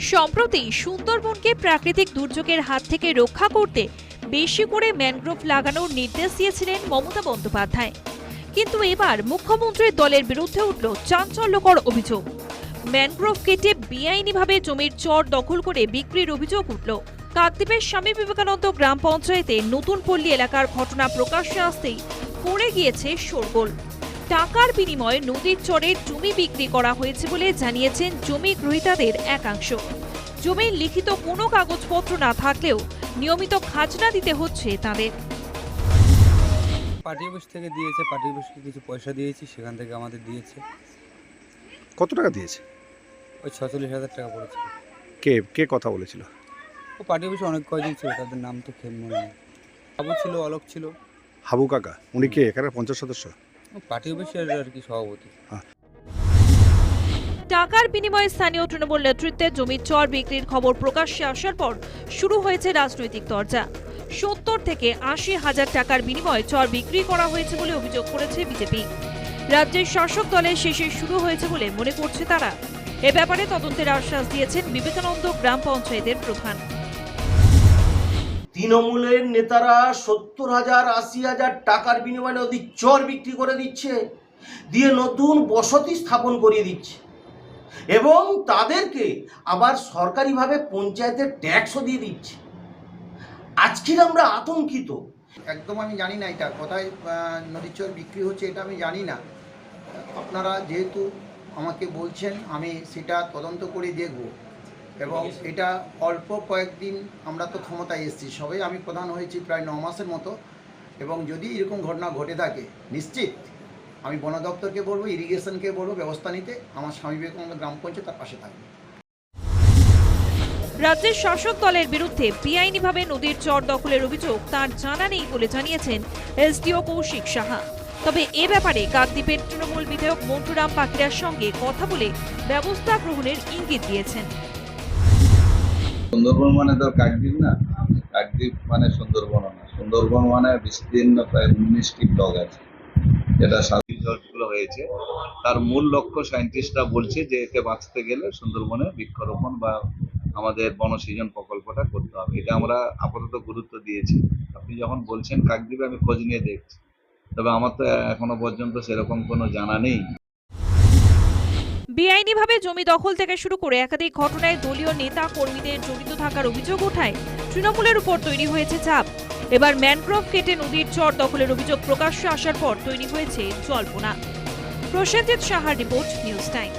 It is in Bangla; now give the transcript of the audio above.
সম্প্রতি সুন্দরবনকে প্রাকৃতিক দুর্যোগের হাত থেকে রক্ষা করতে বেশি করে ম্যানগ্রোভ লাগানোর নির্দেশ দিয়েছিলেন মমতা বন্দ্যোপাধ্যায়। কিন্তু এবার মুখ্যমন্ত্রীর দলের বিরুদ্ধে উঠল চাঞ্চল্যকর অভিযোগ। ম্যানগ্রোভ কেটে বেআইনিভাবে জমির চর দখল করে বিক্রির অভিযোগ উঠল। কাকদ্বীপের স্বামী বিবেকানন্দ গ্রাম পঞ্চায়েতে নতুন পল্লী এলাকার ঘটনা প্রকাশ্যে আসতেই পড়ে গিয়েছে শোরগোল। টাকার বিনিময়ে নদীর চরের জমি বিক্রি করা হয়েছে বলে জানিয়েছেন জমি গ্রহীতাদের একাংশ। জমির লিখিত কোনো কাগজপত্র না থাকলেও নিয়মিত খাজনা দিতে হচ্ছে তাদের। পার্টি অফিস থেকে দিয়েছে পার্টি অফিসকে কিছু পয়সা দিয়েছি সেখান থেকে আমাদের দিয়েছে। কত টাকা দিয়েছে? ওই ছচল্লিশ হাজার টাকা পড়েছে। কে কে কথা বলেছিল? ও পার্টি অফিসে অনেক কয়জন ছিল তাদের নাম তো খেয়ে মনে নেই। বাবু ছিল অলোক ছিল। হাবু কাকা উনি কে এখানে পঞ্চাশ সদস্য? টাকার বিনিময়ে স্থানীয় তৃণমূল নেতৃত্বে জমির চর বিক্রির খবর প্রকাশ্যে আসার পর শুরু হয়েছে রাজনৈতিক চর্চা সত্তর থেকে আশি হাজার টাকার বিনিময়ে চর বিক্রি করা হয়েছে বলে অভিযোগ করেছে বিজেপি। রাজ্যের শাসক দলের শেষে শুরু হয়েছে বলে মনে করছে তারা। এ ব্যাপারে তদন্তের আশ্বাস দিয়েছেন বিবেকানন্দ গ্রাম পঞ্চায়েতের প্রধান। তৃণমূলের নেতারা সত্তর হাজার, আশি হাজার টাকার বিনিময়ে নদীর চর বিক্রি করে দিচ্ছে, দিয়ে নতুন বসতি স্থাপন করিয়ে দিচ্ছে। এবং তাদেরকে আবার সরকারিভাবে পঞ্চায়েতের ট্যাক্সও দিয়ে দিচ্ছে। আজকের আমরা আতঙ্কিত। একদম আমি জানি না এটা কোথায় নদীর চর বিক্রি হচ্ছে এটা আমি জানি না। আপনারা যেহেতু আমাকে বলছেন, আমি সেটা তদন্ত করে দেখব। এবং এটা অল্প কয়েকদিন আমরা তো ক্ষমতায় এসেছি। সবাই আমি প্রধান হয়েছি প্রায় ন মাসের মতো। এবং যদি এরকম ঘটনা ঘটে থাকে, নিশ্চিত আমি বন দপ্তরকে বলব, ইরিগেশনকে বলব, ব্যবস্থা নিতে আমার স্বামী বিবেকানন্দ গ্রাম পঞ্চায়েত তার পাশে থাকবে। রাজ্যের শাসক দলের বিরুদ্ধে বেআইনিভাবে নদীর চর দখলের অভিযোগ তার জানা নেই বলে জানিয়েছেন এসডিও কৌশিক সাহা। তবে এ ব্যাপারে কাকদ্বীপের তৃণমূল বিধায়ক মন্টুরাম পাখিরার সঙ্গে কথা বলে ব্যবস্থা গ্রহণের ইঙ্গিত দিয়েছেন। সুন্দরবন মানে তো কাকদ্বীপ না? কাকদ্বীপ মানে সুন্দরবন না। সুন্দরবন মানে বিস্তীর্ণ প্রায় উনিশটি ব্লক আছে। যেটা জলগুলো হয়েছে। তার মূল লক্ষ্য সায়েন্টিস্টরা বলছে যে একে বাঁচতে গেলে সুন্দরবনে বৃক্ষরোপণ বা আমাদের বনসৃজন প্রকল্পটা করতে হবে। এটা আমরা আপাতত গুরুত্ব দিয়েছি। আপনি যখন বলছেন কাকদ্বীপে, আমি খোঁজ নিয়ে দেখছি। তবে আমার তো এখনও পর্যন্ত সেরকম কোনো জানা নেই। বেআইনিভাবে জমি দখল থেকে শুরু করে একাধিক ঘটনায় দলীয় নেতা কর্মীদের জড়িত থাকার অভিযোগ ওঠায় তৃণমূলের উপর তৈরি হয়েছে চাপ। এবার ম্যানগ্রোভ কেটে নদীর চর দখলের অভিযোগ প্রকাশ্যে আসার পর তৈরি হয়েছে জল্পনা। প্রসেনজিৎ সাহার রিপোর্ট নিউজ টাইম।